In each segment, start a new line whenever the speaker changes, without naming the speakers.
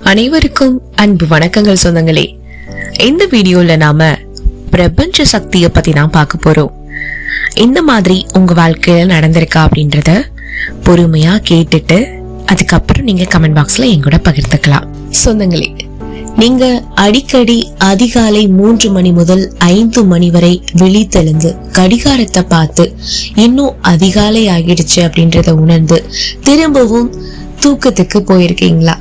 அனைவருக்கும் அன்பு வணக்கங்கள் சொந்தங்களே. இந்த வீடியோல நாம பிரபஞ்ச சக்திய பத்தி தான் பார்க்க போறோம். இந்த மாதிரி உங்க வாழ்க்கையில நடந்திருக்கா அப்படின்றத பொறுமையா கேட்டுட்டு அதுக்கப்புறம் நீங்க கமெண்ட் பாக்ஸ்ல எங்கூட பகிர்ந்துக்கலாம். சொந்தங்களே நீங்க அடிக்கடி அதிகாலை மூன்று மணி முதல் ஐந்து மணி வரை விழித்தெழுந்து கடிகாரத்தை பார்த்து இன்னும் அதிகாலை ஆகிடுச்சு அப்படின்றத உணர்ந்து திரும்பவும் தூக்கத்துக்கு போயிருக்கீங்களா?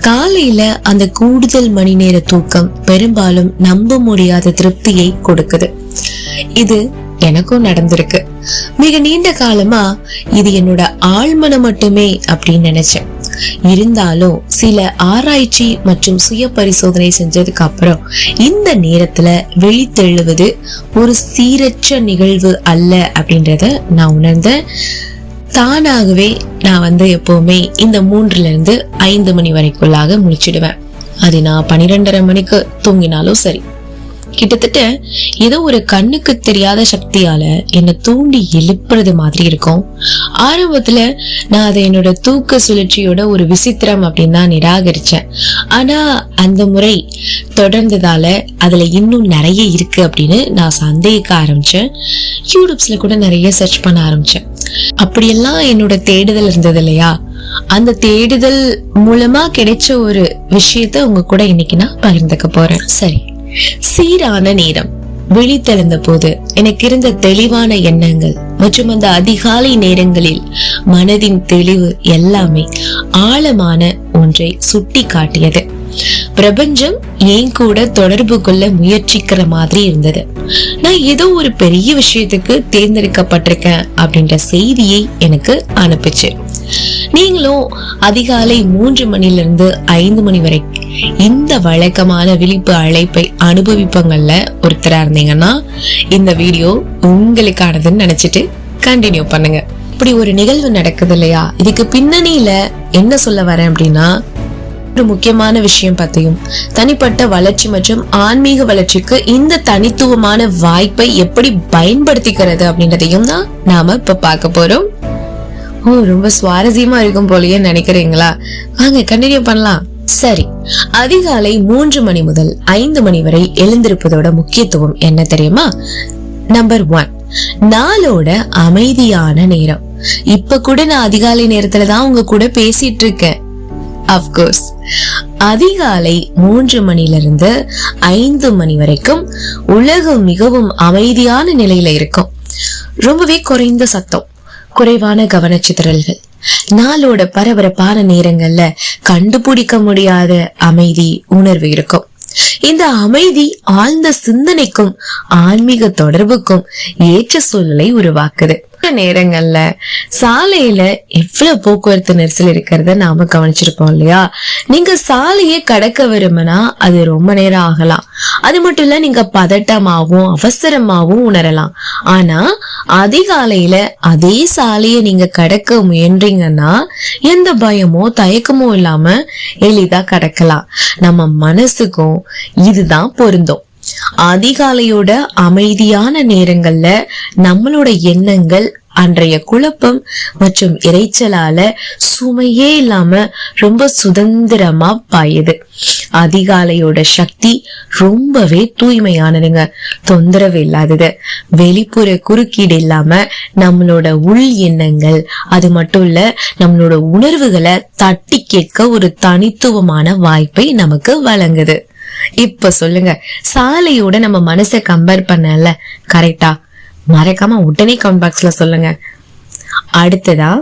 காலையில அந்த கூடுதல் மணி நேர தூக்கம் பெரும்பாலும் நம்ப முடியாத திருப்தியை கொடுக்குது. இது எனக்கும் நடந்திருக்கு. மிக நீண்ட காலமா இது என்னோட ஆழ்மனம் மட்டுமே அப்படின்னு நினைச்சேன். இருந்தாலும் சில ஆராய்ச்சி மற்றும் சுய பரிசோதனை செஞ்சதுக்கு அப்புறம் இந்த நேரத்துல வெளித்தெழுவது ஒரு சீரற்ற நிகழ்வு அல்ல அப்படின்றத நான் உணர்ந்தேன். தானாகவே நான் வந்து எப்பவுமே இந்த மூன்றுல இருந்து ஐந்து மணி வரைக்குள்ளாக முடிச்சிடுவேன் அது நான் பன்னிரெண்டரை மணிக்கு தூங்கினாலும் சரி. கிட்டத்தட்ட ஏதோ ஒரு கண்ணுக்கு தெரியாத சக்தியால என்னை தூண்டி எழுப்புறது மாதிரி இருக்கும். ஆரம்பத்துல நான் அதை என்னோட தூக்க சுழற்சியோட ஒரு விசித்திரம் அப்படின்னு தான் நிராகரிச்சேன். ஆனா அந்த முறை தொடர்ந்ததால அதுல இன்னும் நிறைய இருக்கு அப்படின்னு நான் சந்தேகிக்க ஆரம்பிச்சேன். யூடியூப்ஸ்ல கூட நிறைய சர்ச் பண்ண ஆரம்பிச்சேன். அப்படியெல்லாம் என்னோட தேடுதல் இருந்தது இல்லையா? அந்த தேடுதல் மூலமா கிடைச்ச ஒரு விஷயத்த உங்க கூட இன்னைக்கு நான் பகிர்ந்துக்க போறேன். சரி. சீரான நேரம். விழித்தெழுந்த போது எனக்கு இருந்த தெளிவான எண்ணங்கள் மற்றும் அந்த அதிகாலை நேரங்களில் மனதின் தெளிவு எல்லாமே ஆழமான ஒன்றை சுட்டி காட்டியது பிரபஞ்சம் ஏன் கூட தொடர்பு கொள்ள முயற்சிக்கிற மாதிரி இருந்தது. நான் ஏதோ ஒரு பெரிய விஷயத்துக்கு தேர்ந்தெடுக்கப்பட்டிருக்கேன் அப்படின்ற செய்தியை எனக்கு அனுப்பிச்சு. நீங்களும் அதிகாலை மூன்று மணில இருந்து ஐந்து மணி வரை இந்த வழக்கமான விழிப்பு அழைப்பை அனுபவிப்பங்கள்ல ஒருத்தரா இருந்தீங்கன்னா இந்த வீடியோ உங்களுக்கானதுன்னு நினைச்சிட்டு கண்டினியூ பண்ணுங்க. இப்படி ஒரு நிகழ்வு நடக்குது இல்லையா? இதுக்கு பின்னணியில என்ன சொல்ல வரேன் அப்படின்னா ஒரு முக்கியமான விஷயம் பத்தியும் தனிப்பட்ட வளர்ச்சி மற்றும் ஆன்மீக வளர்ச்சிக்கு இந்த தனித்துவமான வாய்ப்பை எப்படி பயன்படுத்திக்கிறது அப்படின்றதையும் தான் நாம இப்ப பார்க்க போறோம். ஓ ரொம்ப சுவாரஸ்யமா இருக்கும் போலயே நினைக்கிறீங்களா? வாங்க கண்டினியூ பண்ணலாம். சரி அதிகாலை மூன்று மணி முதல் ஐந்து மணி வரை எழுந்திருப்பதோட முக்கியத்துவம் என்ன தெரியுமா? நம்பர் ஒன் நாளோட அமைதியான நேரம். இப்ப கூட நான் அதிகாலை நேரத்துல தான் உங்க கூட பேசிட்டு இருக்கேன். அப்கோர்ஸ் அதிகாலை மூன்று மணிலிருந்து ஐந்து மணி வரைக்கும் உலகம் மிகவும் அமைதியான நிலையில இருக்கும். ரொம்பவே குறைந்த சத்தம் குறைவான கவனச்சிதறல்கள். நாளோட பரபரப்பான நேரங்கள்ல கண்டுபிடிக்க முடியாத அமைதி உணர்வு இருக்கும். இந்த அமைதி ஆழ்ந்த சிந்தனைக்கும் ஆன்மீக தொடர்புக்கும் ஏற்ற சூழலை உருவாக்குது. நேரங்கள்ல சாலையில எவ்வளவு போக்குவரத்து நெரிசல் இருக்கிறத நாம கவனிச்சிருப்போம் இல்லையா? நீங்க சாலையை கடக்க விரும்பினா அது ரொம்ப நேரம் ஆகலாம். அது மட்டும் இல்ல நீங்க பதட்டமாவும் அவசரமாவும் உணரலாம். ஆனா அதிகாலையில அதே சாலையை நீங்க கடக்க முயன்றீங்கன்னா எந்த பயமோ தயக்கமோ இல்லாம எளிதா கடக்கலாம். நம்ம மனசுக்கும் இதுதான் பொருந்தும். அதிகாலையோட அமைதியான நேரங்கள்ல நம்மளோட எண்ணங்கள் அன்றைய குழப்பம் மற்றும் இறைச்சலால சுமையே இல்லாம ரொம்ப சுதந்திரமா பாயுது. அதிகாலையோட சக்தி ரொம்பவே தூய்மையானதுங்க. தொந்தரவு இல்லாதது. வெளிப்புற குறுக்கீடு இல்லாம நம்மளோட உள் எண்ணங்கள் அது மட்டும் இல்ல நம்மளோட உணர்வுகளை தட்டி கேட்க ஒரு தனித்துவமான வாய்ப்பை நமக்கு வழங்குது. இப்ப சொல்லுங்க. சாலையோட நம்ம மனசை கம்பேர் பண்ணல. கரெக்டா மறக்காம உடனே கமெண்ட் பாக்ஸ்ல சொல்லுங்க. அடுத்ததா?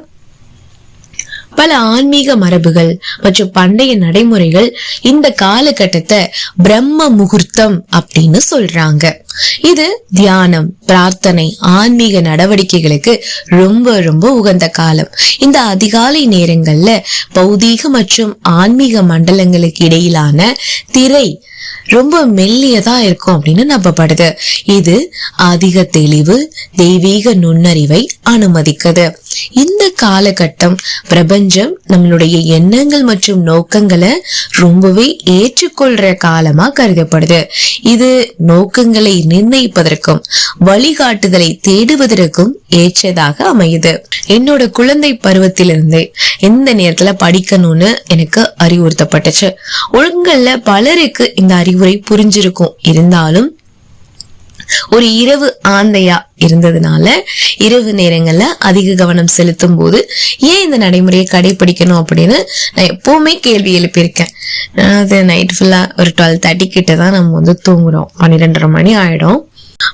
பல ஆன்மீக மரபுகள் மற்றும் பண்டைய நடைமுறைகள் இந்த காலகட்டத்தை பிரம்ம முகூர்த்தம் அப்படின்னு சொல்றாங்க. இது தியானம் பிரார்த்தனை ஆன்மீக நடவடிக்கைகளுக்கு ரொம்ப ரொம்ப உகந்த காலம். இந்த அதிகாலை நேரங்கள்ல பௌதீக மற்றும் ஆன்மீக மண்டலங்களுக்கு இடையிலான திரை ரொம்ப மெல்லியதா இருக்கும் அப்படின்னு நம்பப்படுது. இது அதிக தெளிவு தெய்வீக நுண்ணறிவை அனுமதிக்குது. இந்த காலகட்டம் பிரபஞ்சம் நம்மளுடைய எண்ணங்கள் மற்றும் நோக்கங்களை ரொம்பவே ஏற்றுக்கொள்ற காலமா கருதப்படுது. இது நோக்கங்களை நிர்ணயிப்பதற்கும் வழிகாட்டுதலை தேடுவதற்கும் ஏற்றதாக அமையுது. என்னோட குழந்தை பருவத்திலிருந்தே எந்த நேரத்துல படிக்கணும்னு எனக்கு அறிவுறுத்தப்பட்டுச்சு. ஒழுங்கல்ல பலருக்கு இந்த அறிவுரை புரிஞ்சிருக்கும். இருந்தாலும் ஒரு இரவு ஆந்தையா இருந்ததுனால இரவு நேரங்கள்ல அதிக கவனம் செலுத்தும் போது ஏன் இந்த நடைமுறையை கடைபிடிக்கணும் அப்படின்னு நான் எப்பவுமே கேள்வி எழுப்பியிருக்கேன். அது நைட் ஃபுல்லா ஒரு டுவெல் தேர்ட்டி கிட்ட தான் நம்ம வந்து தூங்குறோம். பன்னிரெண்டரை மணி ஆயிடும்.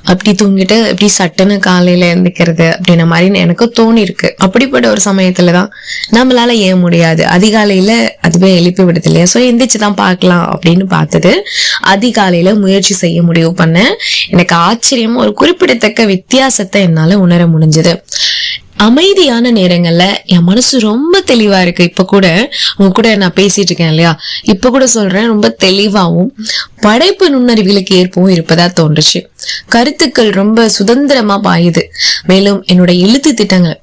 அப்படி தூங்கிட்டு எப்படி சட்டுன்னு காலையில எழுந்திக்கிறது அப்படின்ன மாதிரி எனக்கு தோணி இருக்கு அப்படிப்பட்ட ஒரு சமயத்துலதான் நம்மளால ஏன் முடியாது? அதிகாலையில அதுவே எழுப்பி விடுது இல்லையா? ஸோ எந்திரிச்சு தான் பார்க்கலாம் அப்படின்னு பார்த்தது அதிகாலையில முயற்சி செய்ய முடிவு பண்ணேன். எனக்கு ஆச்சரியமா ஒரு குறிப்பிடத்தக்க வித்தியாசத்தை என்னால உணர முடிஞ்சது. அமைதியான நேரங்கள்ல என் மனசு ரொம்ப தெளிவா இருக்கு. இப்ப கூட உங்க கூட நான் பேசிட்டு இருக்கேன் இல்லையா? இப்ப கூட சொல்றேன் ரொம்ப தெளிவாகவும் படைப்பு நுண்ணறிவுகளுக்கு ஏற்பவும் இருப்பதா தோன்றுச்சு. கருத்துக்கள் ரொம்ப சுதந்திரமா பாயுது. மேலும் என்னோட எழுத்து திட்டங்கள்.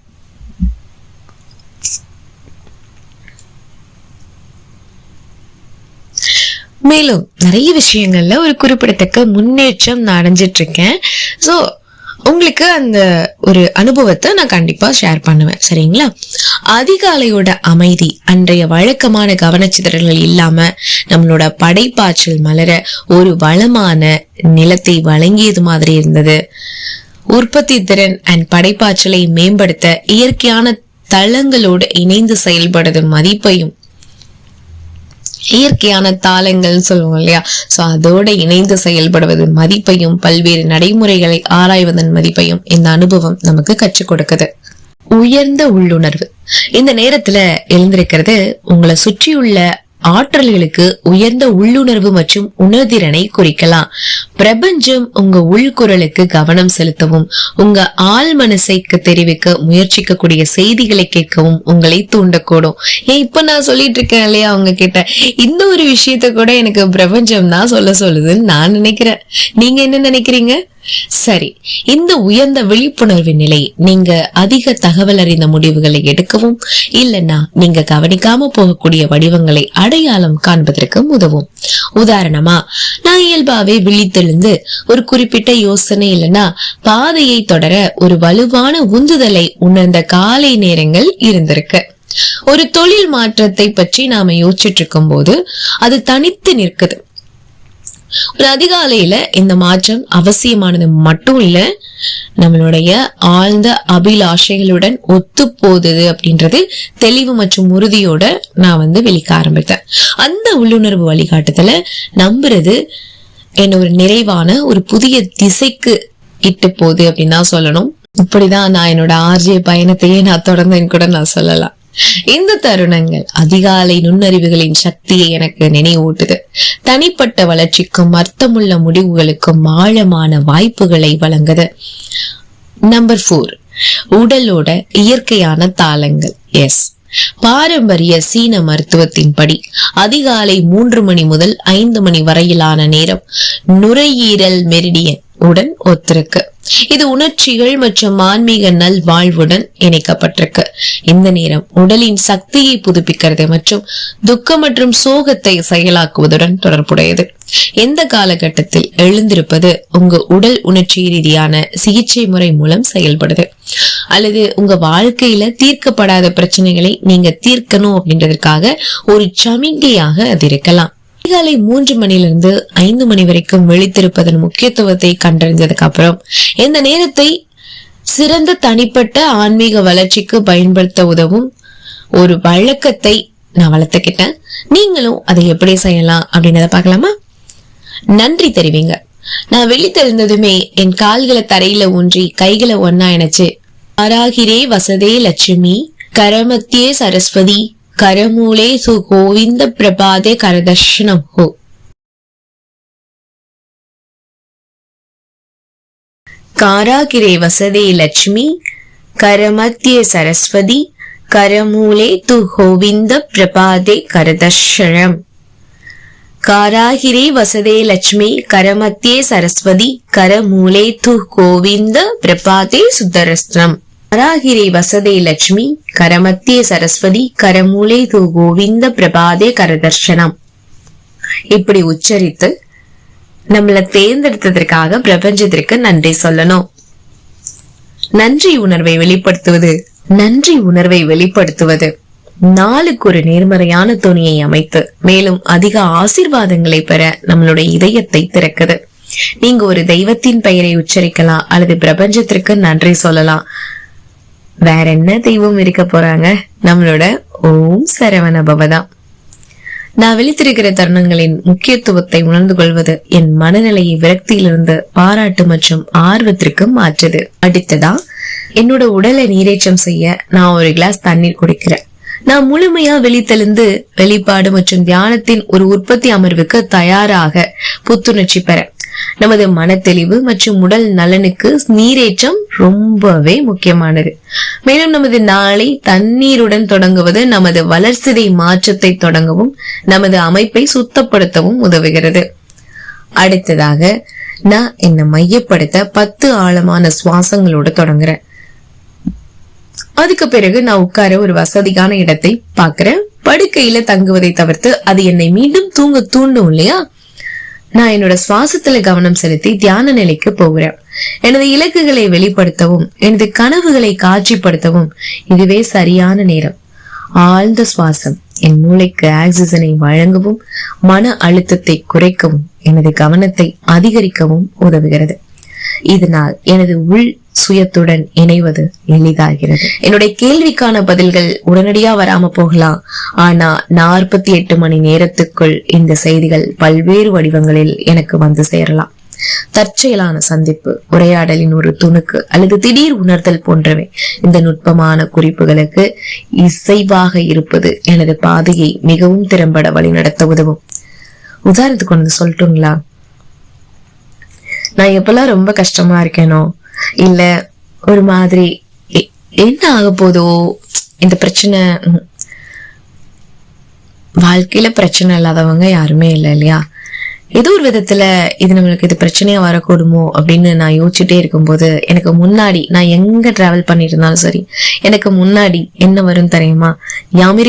மேலும் நிறைய விஷயங்கள்ல ஒரு குறிப்பிடத்தக்க முன்னேற்றம் நான் அடைஞ்சிட்டு இருக்கேன். ஸோ உங்களுக்கு அந்த ஒரு அனுபவத்தை நான் கண்டிப்பா ஷேர் பண்ணுவேன் சரிங்களா? அதிகாலையோட அமைதி அன்றைய வழக்கமான கவனச்சிதறல்கள் இல்லாம நம்மளோட படைப்பாற்றல் மலர ஒரு வளமான நிலத்தை வழங்கியது மாதிரி இருந்தது. உற்பத்தி திறன் அண்ட் படைப்பாற்றலை மேம்படுத்த இயற்கையான தளங்களோடு இணைந்து செயல்படுது மதிப்பையும் இயற்கையான தாளங்கள்னு சொல்லுவோம் இல்லையா? சோ அதோட இணைந்து செயல்படுவது மதிப்பையும் பல்வேறு நடைமுறைகளை ஆராய்வதன் மதிப்பையும் இந்த அனுபவம் நமக்கு கற்றுக் கொடுக்குது. உயர்ந்த உள்ளுணர்வு. இந்த நேரத்துல எழுந்திருக்கிறது உங்களை சுற்றியுள்ள ஆற்றல்களுக்கு உயர்ந்த உள்ளுணர்வு மற்றும் உணர்திறனை குறிக்கலாம். பிரபஞ்சம் உங்க உள்குரலுக்கு கவனம் செலுத்தவும் உங்க ஆள் மனசைக்கு தெரிவிக்க முயற்சிக்கக்கூடிய செய்திகளை கேட்கவும் உங்களை தூண்டக்கூடும். ஏன் இப்ப நான் சொல்லிட்டு இருக்கேன் இல்லையா அவங்க கிட்ட இந்த ஒரு விஷயத்த கூட எனக்கு பிரபஞ்சம் தான் சொல்ல சொல்லுதுன்னு நான் நினைக்கிறேன். நீங்க என்ன நினைக்கிறீங்க? சரி இந்த உயர்ந்த விழிப்புணர்வு நிலை நீங்க அதிக தகவல் அறிந்த முடிவுகளை எடுக்கவும் இல்லைன்னா நீங்க கவனிக்காம போகக்கூடிய வடிவங்களை அடையாளம் காண்பதற்கு உதவும். உதாரணமா நான் இயல்பாவே விழித்தெழுந்து ஒரு குறிப்பிட்ட யோசனை இல்லைன்னா பாதையை தொடர ஒரு வலுவான உந்துதலை உணர்ந்த காலை நேரங்கள் இருந்திருக்கு. ஒரு தொழில் மாற்றத்தை பற்றி நாம யோசிச்சுட்டு இருக்கும் போது அது தனித்து நிற்குது. ஒரு அதிகாலையில இந்த மாற்றம் அவசியமானது மட்டும் இல்ல நம்மளுடைய ஆழ்ந்த அபிலாஷைகளுடன் ஒத்து போகுது அப்படின்றது தெளிவு மற்றும் உறுதியோட நான் வந்து விழிக்க ஆரம்பித்தேன். அந்த உள்ளுணர்வு வழிகாட்டுதல நம்புறது என்ன ஒரு நிறைவான ஒரு புதிய திசைக்கு இட்டு போகுது அப்படின்னு தான் சொல்லணும். இப்படிதான் நான் என்னோட ஆர்ஜிய பயணத்தையே நான் தொடர்ந்தேன்னு கூட நான் சொல்லலாம். இந்த தருணங்கள் அதிகாலை நுண்ணறிவுகளின் சக்தியை எனக்கு நினைவூட்டுது. தனிப்பட்ட வளர்ச்சிக்கும் அர்த்தமுள்ள முடிவுகளுக்கும் ஆழமான வாய்ப்புகளை வழங்குது. நம்பர் ஃபோர் உடலோட இயற்கையான தாளங்கள். எஸ் பாரம்பரிய சீன மருத்துவத்தின்படி அதிகாலை மூன்று மணி முதல் ஐந்து மணி வரையிலான நேரம் நுரையீரல் மெரிடியன் உடன் ஒத்திருக்கு. இது உணர்ச்சிகள் மற்றும் ஆன்மீக நல் வாழ்வுடன் இணைக்கப்பட்டிருக்கு. இந்த நேரம் உடலின் சக்தியை புதுப்பிக்கிறது மற்றும் துக்கம் மற்றும் சோகத்தை செயலாக்குவதுடன் தொடர்புடையது. எந்த காலகட்டத்தில் எழுந்திருப்பது உங்க உடல் உணர்ச்சி ரீதியான சிகிச்சை முறை மூலம் செயல்படுது. அல்லது உங்க வாழ்க்கையில தீர்க்கப்படாத பிரச்சனைகளை நீங்க தீர்க்கணும் அப்படின்றதுக்காக ஒரு சமிகையாக அது இருக்கலாம். அதிகாலை மூன்று மணிலிருந்து ஐந்து மணி வரைக்கும் விழித்திருப்பதன் முக்கியத்துவத்தை கண்டறிஞ்சதுக்கு அப்புறம் இந்த நேரத்தை சிறந்த தனிப்பட்ட ஆன்மீக வளர்ச்சிக்கு பயன்படுத்த உதவும் ஒரு வழக்கத்தை நான் வளர்த்துக்கிட்டேன். நீங்களும் அதை எப்படி செய்யலாம் அப்படின்றத பார்க்கலாமா? நன்றி தெரிவிங்க. நான் விழித்தெழுந்ததுமே என் கால்களை தரையில ஊன்றி கைகளை ஒன்னா இணைச்சு ஆராகிரே வசதே லட்சுமி கரமத்தியே சரஸ்வதி கரமூலே சு கோவிந்த பிரபாதே கரதர்ஷனம் ஹோ. காராகிரே வசதே லட்சுமி கரமத்திய சரஸ்வதி கரமூலே து கோவிந்த பிரபாதே கரதர்ஷனம். காராகிரே வசதே லட்சுமி கரமத்தியே சரஸ்வதி கரமூலே து கோவிந்த பிரபாதே சுதரஸ்னம் வராகிரி வசதே லட்சுமி கரமத்திய சரஸ்வதி கரமூலே து கோவிந்த பிரபாதே கரதர்ஷனம். இப்படி உச்சரித்து நம்மளை தேர்ந்தெடுத்ததற்காக பிரபஞ்சத்திற்கு நன்றி சொல்லணும். நன்றி உணர்வை வெளிப்படுத்துவது நன்றி உணர்வை வெளிப்படுத்துவது நாளுக்கு ஒரு நேர்மறையான துணியை அமைத்து மேலும் அதிக ஆசிர்வாதங்களை பெற நம்மளுடைய இதயத்தை திறக்குது. நீங்க ஒரு தெய்வத்தின் பெயரை உச்சரிக்கலாம் அல்லது பிரபஞ்சத்திற்கு நன்றி சொல்லலாம். வேற என்ன தெய்வம் இருக்க போறாங்க? நம்மளோட ஓம் சரவண பவதான் நான் விழித்திருக்கிற தருணங்களின் முக்கியத்துவத்தை உணர்ந்து கொள்வது என் மனநிலையை விரக்தியிலிருந்து பாராட்டு மற்றும் ஆர்வத்திற்கு மாற்றுது. அடுத்ததா என்னோட உடலை நீரேற்றம் செய்ய நான் ஒரு கிளாஸ் தண்ணீர் குடிக்கிறேன். நான் முழுமையா வெளித்தெழுந்து வெளிப்பாடு மற்றும் தியானத்தின் ஒரு உற்பத்தி அமர்வுக்கு தயாராக புத்துணர்ச்சி பெற நமது மனத்தெளிவு மற்றும் உடல் நலனுக்கு நீரேற்றம் ரொம்பவே முக்கியமானது. மேலும் நமது நாளை தண்ணீருடன் தொடங்குவது நமது வளர்சிதை மாற்றத்தை தொடங்கவும் நமது அமைப்பை சுத்தப்படுத்தவும் உதவுகிறது. அடுத்ததாக நான் என்னை மையப்படுத்த பத்து ஆழமான சுவாசங்களோட தொடங்குறேன். அதுக்கு பிறகு நான் உட்கார ஒரு வசதியான இடத்தை பாக்குறேன் படுக்கையில தங்குவதை தவிர்த்து அது என்னை மீண்டும் தூங்க தூண்டும் இல்லையா? நான் என்னோட சுவாசத்துல கவனம் செலுத்தி தியான நிலைக்கு போகிறேன். எனது இலக்குகளை வெளிப்படுத்தவும் எனது கனவுகளை காட்சிப்படுத்தவும் இதுவே சரியான நேரம். ஆழ்ந்த சுவாசம் என் மூளைக்கு ஆக்சிஜனை வழங்கவும் மன அழுத்தத்தை குறைக்கவும் எனது கவனத்தை அதிகரிக்கவும் உதவுகிறது. இதனால் எனது உள் சுயத்துடன் இணைவது எளிதாகிறது. என்னுடைய கேள்விக்கான பதில்கள் உடனடியா வராம போகலாம். ஆனா நாற்பத்தி எட்டு மணி நேரத்துக்குள் இந்த செய்திகள் பல்வேறு வடிவங்களில் எனக்கு வந்து சேரலாம். தற்செயலான சந்திப்பு உரையாடலின் ஒரு துணுக்கு அல்லது திடீர் உணர்தல் போன்றவை இந்த நுட்பமான குறிப்புகளுக்கு இசைவாக இருப்பது எனது பாதையை மிகவும் திறம்பட வழிநடத்த உதவும். உதாரணத்துக்கு ஒன்று சொல்லட்டுங்களா? நான் எப்பெல்லாம் ரொம்ப கஷ்டமா இருக்கேனோ இல்ல ஒரு மாதிரி என்ன ஆக போதோ இந்த பிரச்சனை வாழ்க்கையில பிரச்சனை இல்லாதவங்க யாருமே இல்லை இல்லையா? ஏதோ ஒரு விதத்துல இது நம்மளுக்கு இது பிரச்சனையா வரக்கூடுமோ அப்படின்னு நான் யோசிச்சுட்டே இருக்கும்போது எனக்கு முன்னாடி நான் எங்க டிராவல் பண்ணிட்டு இருந்தாலும் சரி எனக்கு முன்னாடி என்ன வரும் தெரியுமா? யாமிரி